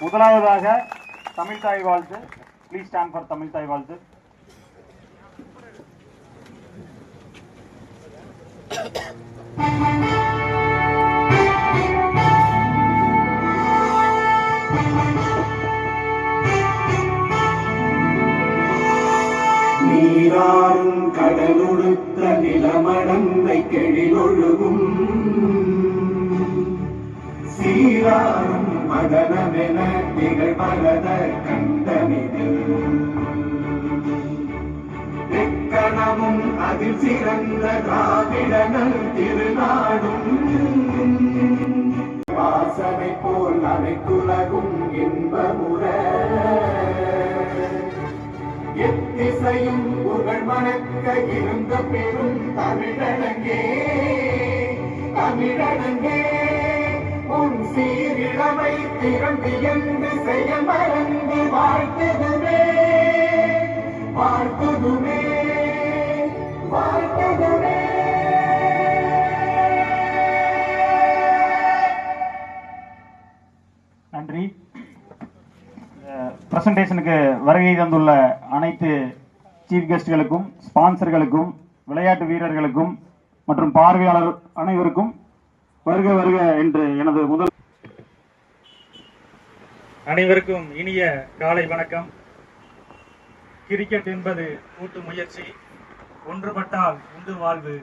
முதலாவதாக தமிழ் தாய் வாழ்த்து. ப்ளீஸ் ஸ்டாண்ட் ஃபார் தமிழ் தாய் வாழ்த்து. நீராடும் கடலுடுத்த நிலமடந்தை கெழிலொழுகும். சீராடும் மதனமென நிகழ்பரத கண்டனிதில் எக்கணமும் அதில் சிறந்த திராவிடனல் திருநாடும் வாசனை போல் அனைத்துலகும் இன்பமுற எத்திசையும் புகழ் மணக்க இருந்த பெரும் தமிழனங்கே தமிழனங்கே உன் சீரிழமை திறந்து என்று செய்ய மறந்து வாழ்த்ததுமே வாழ்த்ததுமே வாழ்த்துதுமே நன்றி பிரசன்டேஷனுக்கு வருகை தந்துள்ள அனைத்து சீஃப் கெஸ்ட்களுக்கும் ஸ்பான்சர்களுக்கும் விளையாட்டு வீரர்களுக்கும் மற்றும் பார்வையாளர் அனைவருக்கும் வருக வருக என்று எனது முதல் அனைவருக்கும் இனிய காலை வணக்கம். கிரிக்கெட் என்பது கூட்டு முயற்சி. ஒன்றுபட்டால் உண்டு வாழ்வு.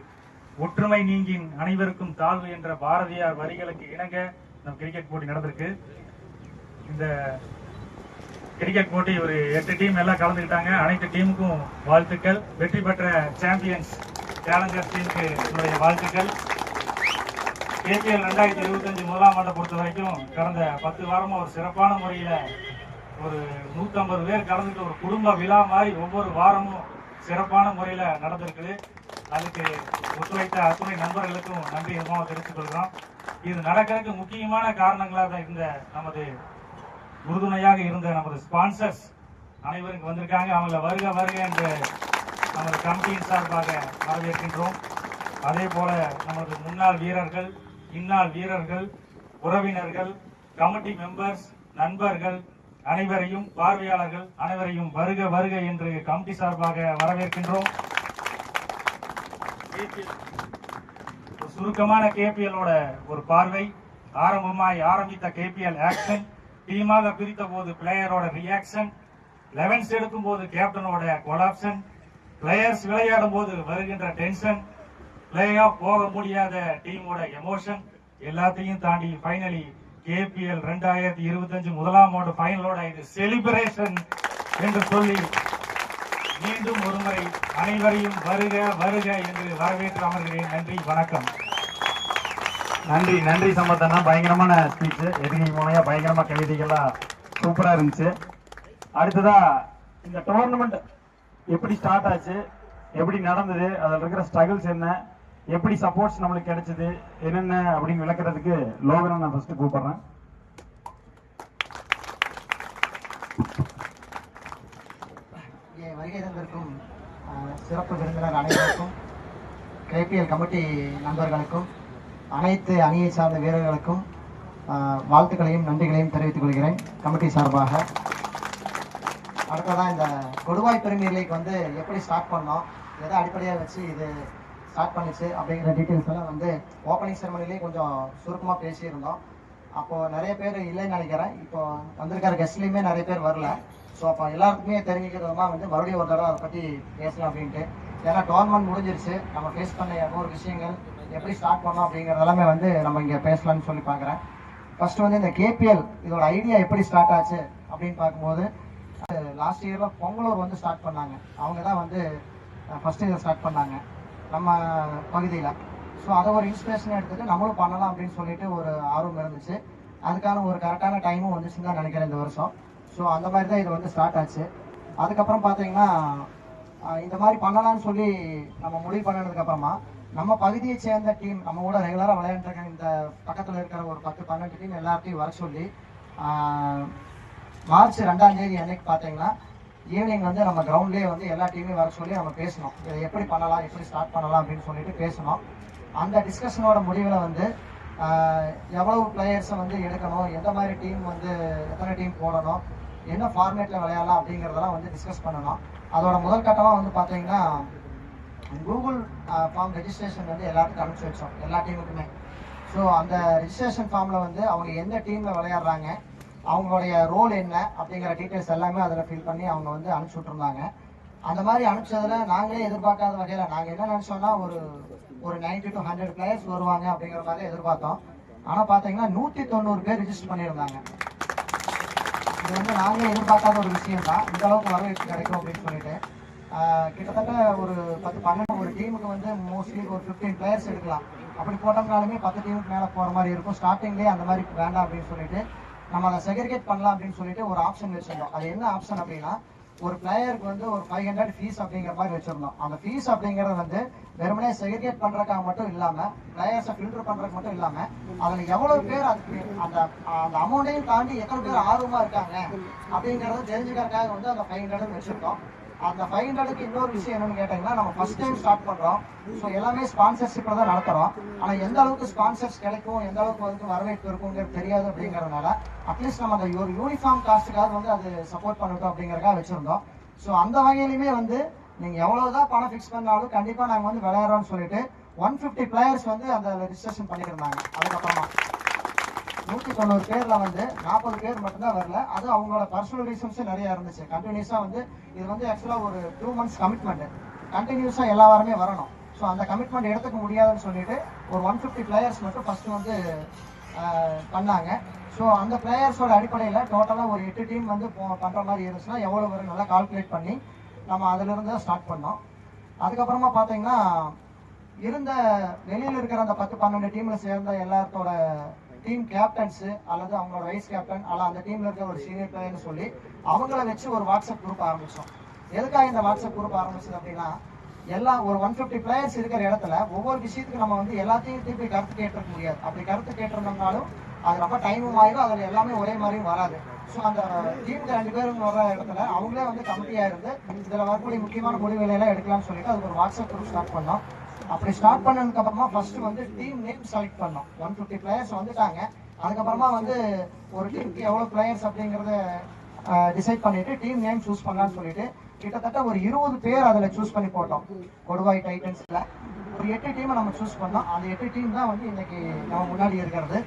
ஒற்றுமை நீங்கின் அனைவருக்கும் தாழ்வு என்ற பாரதியார் வரிகளுக்கு இணங்க நம் கிரிக்கெட் போட்டி நடந்திருக்கு. இந்த கிரிக்கெட் போட்டி ஒரு எட்டு டீம் எல்லாம் கலந்துக்கிட்டாங்க. அனைத்து டீமுக்கும் வாழ்த்துக்கள். வெற்றி பெற்ற சாம்பியன்ஸ் சேலஞ்சர் டீமுக்கு என்னுடைய வாழ்த்துக்கள். ஏபிஎல் ரெண்டாயிரத்தி இருபத்தஞ்சு முதலாம் ஆண்டை பொறுத்த வரைக்கும் கடந்த பத்து வாரமாக ஒரு சிறப்பான முறையில் ஒரு நூற்றம்பது பேர் கலந்துட்டு ஒரு குடும்ப விழா மாதிரி ஒவ்வொரு வாரமும் சிறப்பான முறையில் நடந்திருக்குது. அதுக்கு ஒத்துழைத்த அத்துணை நண்பர்களுக்கும் நன்றி விதமாக தெரிவித்துக்கொள்கிறோம் இது நடக்கிறதுக்கு முக்கியமான காரணங்களாக இருந்த நமது உறுதுணையாக இருந்த நமது ஸ்பான்சர்ஸ் அனைவருக்கு வந்திருக்காங்க. அவங்கள வருக வருக என்று நமது கமிட்டியின் சார்பாக வரவேற்கின்றோம். அதே போல நமது முன்னாள் வீரர்கள் இந்நாள் வீரர்கள் உறவினர்கள் கமிட்டி மெம்பர்ஸ் நண்பர்கள் அனைவரையும் பார்வையாளர்கள் அனைவரையும் வருக வருக என்று கமிட்டி சார்பாக வரவேற்கின்றோம். சுருக்கமான கேபிஎல்லோட ஒரு பார்வை. ஆரம்பமாய் ஆரம்பித்த கேபிஎல் ஆக்ஷன் டீமாக பிரித்த போது பிளேயரோட ரியாக்ஷன் லெவன்ஸ் எடுக்கும் போது கேப்டனோட கொலாப்ஷன் பிளேயர்ஸ் விளையாடும் போது வருகின்ற டென்ஷன் பிளே ஆஃப் போக முடியாத டீமோட எமோஷன் எல்லாத்தையும் தாண்டி ஃபைனலி கேபிஎல் ரெண்டாயிரத்தி இருபத்தஞ்சு முதலாம் ஆண்டு ஃபைனலோட இது செலிப்ரேஷன் என்று சொல்லி மீண்டும் ஒருமுறை அனைவரையும் வருக வருக என்று வரவேற்று அமர்கிறேன் நன்றி வணக்கம். நன்றி நன்றி சம்பத்தனா பயங்கரமான ஸ்பீச் எதிரி மூலையா? பயங்கரமா கவிதைகள்லாம் சூப்பரா இருந்துச்சு. அடுத்ததா இந்த டோர்னமெண்ட் எப்படி ஸ்டார்ட் ஆச்சு? எப்படி நடந்தது? அதில் இருக்கிற ஸ்ட்ரகிள்ஸ் என்ன? எப்படி சப்போர்ட்ஸ் நம்மளுக்கு கிடைச்சது என்னென்ன அப்படின்னு விளக்குறதுக்கு லோகனை நான் ஃபர்ஸ்ட் கூப்பிடுறேன். இங்கே வருகை தந்திருக்கும் சிறப்பு விருந்தினர் அனைவருக்கும் கேபிஎல் கமிட்டி நண்பர்களுக்கும் அனைத்து அணியை சார்ந்த வீரர்களுக்கும் வாழ்த்துக்களையும் நன்றிகளையும் தெரிவித்துக் கொள்கிறேன் கமிட்டி சார்பாக. அடுத்ததான் இந்த கொடுவாய் பிரீமியர் லீக் வந்து எப்படி ஸ்டார்ட் பண்ணோம் எதை அடிப்படையாக வச்சு இது ஸ்டார்ட் பண்ணுச்சு அப்படிங்கிற டீட்டெயில்ஸ் எல்லாம் வந்து ஓப்பனிங் செரமனிலேயே கொஞ்சம் சுருக்கமாக பேசியிருந்தோம். அப்போது நிறைய பேர் இல்லைன்னு நினைக்கிறேன். இப்போ வந்திருக்கிற கெஸ்ட்லேயுமே நிறைய பேர் வரல. ஸோ அப்போ எல்லாருக்குமே தெரிஞ்சுக்கிறதுமா வந்து மறுபடியும் ஒரு தடவை அதை பற்றி பேசலாம் அப்படின்ட்டு. ஏன்னா டோர்னமெண்ட் முடிஞ்சிருச்சு. நம்ம ஃபேஸ் பண்ண ஒவ்வொரு விஷயங்கள் எப்படி ஸ்டார்ட் பண்ணோம் அப்படிங்கிறது எல்லாமே வந்து நம்ம இங்கே பேசலாம்னு சொல்லி பார்க்குறேன். ஃபர்ஸ்ட் வந்து இந்த கேபிஎல் இதோட ஐடியா எப்படி ஸ்டார்ட் ஆச்சு அப்படின்னு பார்க்கும்போது லாஸ்ட் இயரில் பொங்கலூர் வந்து ஸ்டார்ட் பண்ணாங்க. அவங்க தான் வந்து ஃபஸ்ட்டு இதை ஸ்டார்ட் பண்ணாங்க. நம்ம பகுதியில். ஸோ அதை ஒரு இன்ஸ்பிரேஷன் எடுத்துட்டு நம்மளும் பண்ணலாம் அப்படின்னு சொல்லிட்டு ஒரு ஆர்வம் இருந்துச்சு. அதுக்கான ஒரு கரெக்டான டைமும் வந்துச்சுன்னு தான் நினைக்கிறேன் இந்த வருஷம். ஸோ அந்த மாதிரி தான் இது வந்து ஸ்டார்ட் ஆச்சு. அதுக்கப்புறம் பார்த்தீங்கன்னா இந்த மாதிரி பண்ணலாம்னு சொல்லி நம்ம முடிவு பண்ணதுக்கப்புறமா நம்ம பகுதியை சேர்ந்த டீம் நம்ம கூட ரெகுலராக விளையாண்டுருக்க இந்த பக்கத்தில் இருக்கிற ஒரு பத்து பன்னெண்டு டீம் எல்லாத்தையும் வர சொல்லி மார்ச் ரெண்டாம் தேதி அன்னைக்கு பார்த்தீங்கன்னா ஈவினிங் வந்து நம்ம கிரவுண்ட்லேயே வந்து எல்லா டீமையும் வர சொல்லி நம்ம பேசணும். இதை எப்படி பண்ணலாம் எப்படி ஸ்டார்ட் பண்ணலாம் அப்படின்னு சொல்லிட்டு பேசணும். அந்த டிஸ்கஷனோட முடிவில் வந்து எவ்வளவு பிளேயர்ஸை வந்து எடுக்கணும் எந்த மாதிரி டீம் வந்து எத்தனை டீம் போடணும் என்ன ஃபார்மேட்டில் விளையாடலாம் அப்படிங்கிறதெல்லாம் வந்து டிஸ்கஸ் பண்ணணும். அதோட முதல் கட்டமாக வந்து பார்த்தீங்கன்னா கூகுள் ஃபார்ம் ரெஜிஸ்ட்ரேஷன் வந்து எல்லாத்துக்கும் அனுப்பிச்சி வச்சோம் எல்லா டீமுக்குமே ஸோ அந்த ரெஜிஸ்ட்ரேஷன் ஃபார்மில் வந்து அவங்க எந்த டீமில் விளையாடுறாங்க அவங்களுடைய ரோல் என்ன அப்படிங்கிற டீட்டெயில்ஸ் எல்லாமே அதில் ஃபில் பண்ணி அவங்க வந்து அனுப்பிச்சு விட்ருந்தாங்க அந்த மாதிரி அனுப்பிச்சதில் நாங்களே எதிர்பார்க்காத வகையில் நாங்கள் என்ன நினச்சோம்னா ஒரு ஒரு 90 டு ஹண்ட்ரட் பிளேயர்ஸ் வருவாங்க அப்படிங்கிற மாதிரி எதிர்பார்த்தோம். ஆனால் பார்த்தீங்கன்னா நூற்றி தொண்ணூறு பேர் ரிஜிஸ்டர் பண்ணியிருந்தாங்க. இது வந்து நாங்களே எதிர்பார்க்காத ஒரு விஷயம் தான் இந்த அளவுக்கு வரவேற்பு கிடைக்கும் அப்படின்னு சொல்லிட்டு. கிட்டத்தட்ட ஒரு பத்து பன்னெண்டு ஒரு டீமுக்கு வந்து மோஸ்ட்லி ஒரு ஃபிஃப்டீன் பிளேயர்ஸ் எடுக்கலாம். அப்படி போட்டோம்னாலுமே பத்து டீமுக்கு மேலே போகிற மாதிரி இருக்கும். ஸ்டார்டிங்லேயே அந்த மாதிரி வேண்டாம் அப்படின்னு சொல்லிட்டு நம்ம அதை செக்ரிகேட் பண்ணலாம் அப்படின்னு சொல்லிட்டு ஒரு ஆப்ஷன் வச்சிருந்தோம். அது என்ன ஆப்ஷன் அப்படின்னா ஒரு பிளேயருக்கு வந்து ஒரு ஃபைவ் ஹண்ட்ரட் ஃபீஸ் அப்படிங்கிற மாதிரி வச்சிருந்தோம். அந்த ஃபீஸ் அப்படிங்கிறது வந்து வெறுமனே செக்ரிகேட் பண்றதுக்காக மட்டும் இல்லாம பிளேயர்ஸை ஃபில்டர் பண்றதுக்கு மட்டும் இல்லாம அதுல எவ்வளவு பேர் அதுக்கு அந்த அந்த அமௌண்ட்டையும் தாண்டி எத்தனை பேர் ஆர்வமா இருக்காங்க அப்படிங்கறத தெரிஞ்சுக்கிறதுக்காக வந்து அந்த ஃபைவ் ஹண்ட்ரட் வச்சிருக்கோம் அந்த ஃபைவ் ஹண்ட்ரடுக்கு இன்னொரு விஷயம் என்னன்னு கேட்டீங்கன்னா நம்ம ஃபர்ஸ்ட் டைம் ஸ்டார்ட் பண்றோம். ஸோ எல்லாமே ஸ்பான்சர்ஷிப்ல தான் நடத்துறோம். ஆனா எந்த அளவுக்கு ஸ்பான்சர்ஸ் கிடைக்கும் எந்த அளவுக்கு வந்து வரவேற்பு இருக்குங்கிறது தெரியாது அப்படிங்கறதுனால அட்லீஸ்ட் நம்ம அந்த ஒரு யூனிஃபார்ம் காஸ்ட்டுக்காக வந்து அது சப்போர்ட் பண்ணட்டும் அப்படிங்கறக்காக வச்சிருந்தோம். ஸோ அந்த வகையிலுமே வந்து நீங்க எவ்வளவுதான் பணம் ஃபிக்ஸ் பண்ணாலும் கண்டிப்பா நாங்க வந்து விளையாடுறோம்னு சொல்லிட்டு ஒன் ஃபிஃப்டி பிளேயர்ஸ் வந்து அந்த ரெஜிஸ்ட்ரேஷன் பண்ணியிருந்தாங்க அதுக்கப்புறமா. நூற்றி தொண்ணூறு பேரில் வந்து நாற்பது பேர் மட்டும்தான் வரல. அது அவங்களோட பர்சனல் ரீசன்ஸும் நிறையா இருந்துச்சு. கண்டினியூஸாக வந்து இது வந்து ஆக்சுவலாக ஒரு டூ மந்த்ஸ் கமிட்மெண்ட் கண்டினியூஸாக எல்லா வாரமே வரணும். ஸோ அந்த கமிட்மெண்ட் எடுத்துக்க முடியாதுன்னு சொல்லிட்டு ஒரு ஒன் ஃபிஃப்டி பிளேயர்ஸ் மட்டும் ஃபஸ்ட்டு வந்து பண்ணாங்க. ஸோ அந்த பிளேயர்ஸோட அடிப்படையில் டோட்டலாக ஒரு எட்டு டீம் வந்து போ- மாதிரி இருந்துச்சுன்னா எவ்வளோ வரும் நல்லா கால்குலேட் பண்ணி நம்ம அதிலிருந்து தான் ஸ்டார்ட் பண்ணோம். அதுக்கப்புறமா பார்த்தீங்கன்னா இருந்த வெளியில் இருக்கிற அந்த பத்து பன்னெண்டு டீமில் சேர்ந்த எல்லாத்தோட டீம் கேப்டன்ஸ் அல்லது அவங்களோட வைஸ் கேப்டன் அல்ல அந்த டீம்ல இருக்க ஒரு சீனியர் பிளேயர்னு சொல்லி அவங்கள வச்சு ஒரு வாட்ஸ்அப் குரூப் ஆரம்பிச்சோம். எதுக்காக இந்த வாட்ஸ்அப் குரூப் ஆரம்பிச்சது அப்படின்னா எல்லா ஒரு ஒன் ஃபிஃப்டி பிளேயர்ஸ் இருக்கிற இடத்துல ஒவ்வொரு விஷயத்துக்கு நம்ம வந்து எல்லாத்தையும் திருப்பி கருத்து கேட்டிருக்க முடியாது. அப்படி கருத்து கேட்டிருந்தோம்னாலும் அது ரொம்ப டைமும் ஆயிடும் அதில் எல்லாமே ஒரே மாதிரியும் வராது. ஸோ அந்த டீமுக்கு ரெண்டு பேரும் வர இடத்துல அவங்களே வந்து கமிட்டியாக இருந்து இதில் வரக்கூடிய முக்கியமான முடிவுகளை எல்லாம் எடுக்கலாம்னு சொல்லிட்டு அதுக்கு ஒரு வாட்ஸ்அப் குரூப் ஸ்டார்ட் பண்ணோம். அப்படி ஸ்டார்ட் பண்ணதுக்கு அப்புறமா ஃபர்ஸ்ட் வந்து டீம் நேம் செலக்ட் பண்ணோம். ஒன் ஃபிஃப்டி பிளேயர்ஸ் வந்துட்டாங்க. அதுக்கப்புறமா வந்து ஒரு டீமுக்கு எவ்வளோ பிளேயர்ஸ் அப்படிங்கிறத டிசைட் பண்ணிட்டு டீம் நேம் சூஸ் பண்ணலாம்னு சொல்லிட்டு கிட்டத்தட்ட ஒரு இருபது பேர் அதில் சூஸ் பண்ணி போட்டோம். கொடுவாய் டைட்டன்ஸ்ல ஒரு எட்டு டீமை நம்ம சூஸ் பண்ணோம். அந்த எட்டு டீம் தான் வந்து இன்னைக்கு நம்ம முன்னாடி இருக்கிறது.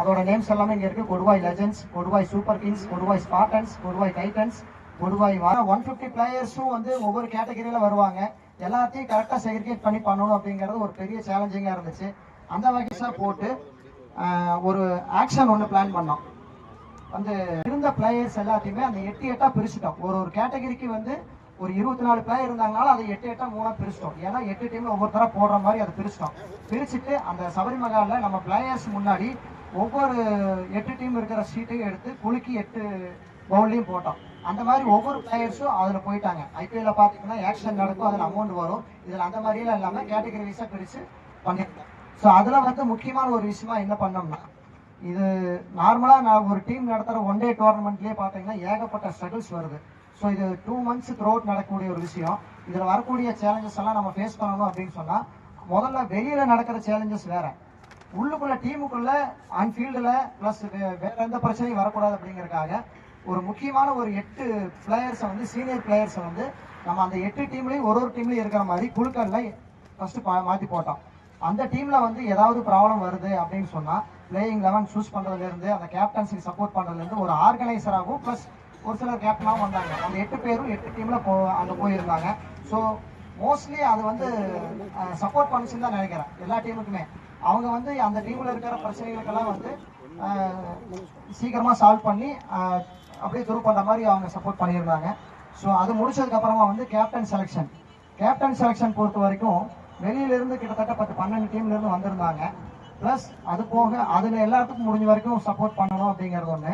அதோட நேம்ஸ் எல்லாமே இங்க இருக்கு. Koduvai legends Koduvai super kings Koduvai spartans Koduvai titans Koduvai வர ஒன் ஃபிஃப்டி பிளேயர்ஸும் வந்து ஒவ்வொரு கேட்டகரியில வருவாங்க. எல்லாத்தையும் கரெக்டாக செக்ரிகேட் பண்ணி பண்ணணும் அப்படிங்கிறது ஒரு பெரிய சேலஞ்சிங்காக இருந்துச்சு. அந்த வகையில் போட்டு ஒரு ஆக்ஷன் ஒன்று பிளான் பண்ணோம். வந்து இருந்த பிளேயர்ஸ் எல்லாத்தையுமே அந்த எட்டு எட்டாக பிரிச்சுட்டோம். ஒரு ஒரு கேட்டகரிக்கு வந்து ஒரு இருபத்தி நாலு பிளேயர் இருந்தாங்கனாலும் அதை எட்டு எட்டாக மூணாக பிரிச்சிட்டோம். ஏன்னா எட்டு டீம்ல ஒவ்வொருத்தராக போடுற மாதிரி அதை பிரிச்சிட்டோம். பிரிச்சுட்டு அந்த சபரிமகாலில் நம்ம பிளேயர்ஸ் முன்னாடி ஒவ்வொரு எட்டு டீம் இருக்கிற சீட்டையும் எடுத்து குலுக்கி எட்டு பவுல்லையும் போட்டோம். அந்த மாதிரி ஒவ்வொரு பிளேயர்ஸும் அதில் போயிட்டாங்க. ஐபிஎல்ல பார்த்தீங்கன்னா ஆக்ஷன் நடக்கும் அதில் அமௌண்ட் வரும். இதில் அந்த மாதிரிலாம் இல்லாமல் கேட்டகரி வைஸாக பிரித்து பண்ணியிருந்தேன் ஸோ அதில் வந்து முக்கியமான ஒரு விஷயமா என்ன பண்ணோம்னா இது நார்மலாக நான் ஒரு டீம் நடத்துகிற ஒன் டே டோர்னமெண்ட்லேயே பார்த்தீங்கன்னா ஏகப்பட்ட ஸ்ட்ரகிள்ஸ் வருது. ஸோ இது டூ மந்த்ஸ் த்ரோட் நடக்கக்கூடிய ஒரு விஷயம். இதில் வரக்கூடிய சேலஞ்சஸ் எல்லாம் நம்ம ஃபேஸ் பண்ணணும் அப்படின்னு சொன்னால் முதல்ல வெளியில் நடக்கிற சேலஞ்சஸ் வேறு. உள்ளுக்குள்ள டீமுக்குள்ள அன்ஃபீல்டில் ப்ளஸ் வேற எந்த பிரச்சனையும் வரக்கூடாது அப்படிங்கிறதுக்காக ஒரு முக்கியமான ஒரு எட்டு பிளேயர்ஸை வந்து சீனியர் பிளேயர்ஸை வந்து நம்ம அந்த எட்டு டீம்லேயும் ஒரு ஒரு டீம்லேயும் இருக்கிற மாதிரி குழுக்கள்ல பா மாற்றி போட்டோம். அந்த டீமில் வந்து ஏதாவது ப்ராப்ளம் வருது அப்படின்னு சொன்னால் பிளேயிங் லெவன் சூஸ் பண்ணுறதுலேருந்து அந்த கேப்டன்சிக்கு சப்போர்ட் பண்ணுறதுலேருந்து ஒரு ஆர்கனைசராகவும் ப்ளஸ் ஒரு சிலர் கேப்டனாகவும் வந்தாங்க. அந்த எட்டு பேரும் எட்டு டீமில் போ அங்கே போயிருந்தாங்க. ஸோ மோஸ்ட்லி அது வந்து சப்போர்ட் பண்ணுச்சுன்னு தான் நினைக்கிறேன். எல்லா டீமுக்குமே அவங்க வந்து அந்த டீம்ல இருக்கிற பிரச்சனைகளுக்கெல்லாம் வந்து சீக்கிரமாக சீக்கிரமா சால்வ் பண்ணி அப்படியே துரு பண்ற மாதிரி அவங்க சப்போர்ட் பண்ணியிருந்தாங்க. ஸோ அது முடிச்சதுக்கு அப்புறமா வந்து கேப்டன் செலெக்ஷன் கேப்டன் செலெக்ஷன் பொறுத்த வரைக்கும் வெளியில இருந்து கிட்டத்தட்ட பத்து பன்னெண்டு டீம்ல இருந்து வந்திருந்தாங்க. ப்ளஸ் அது போக அதுல எல்லாத்துக்கும் முடிஞ்ச வரைக்கும் சப்போர்ட் பண்ணணும் அப்படிங்கிறது ஒன்று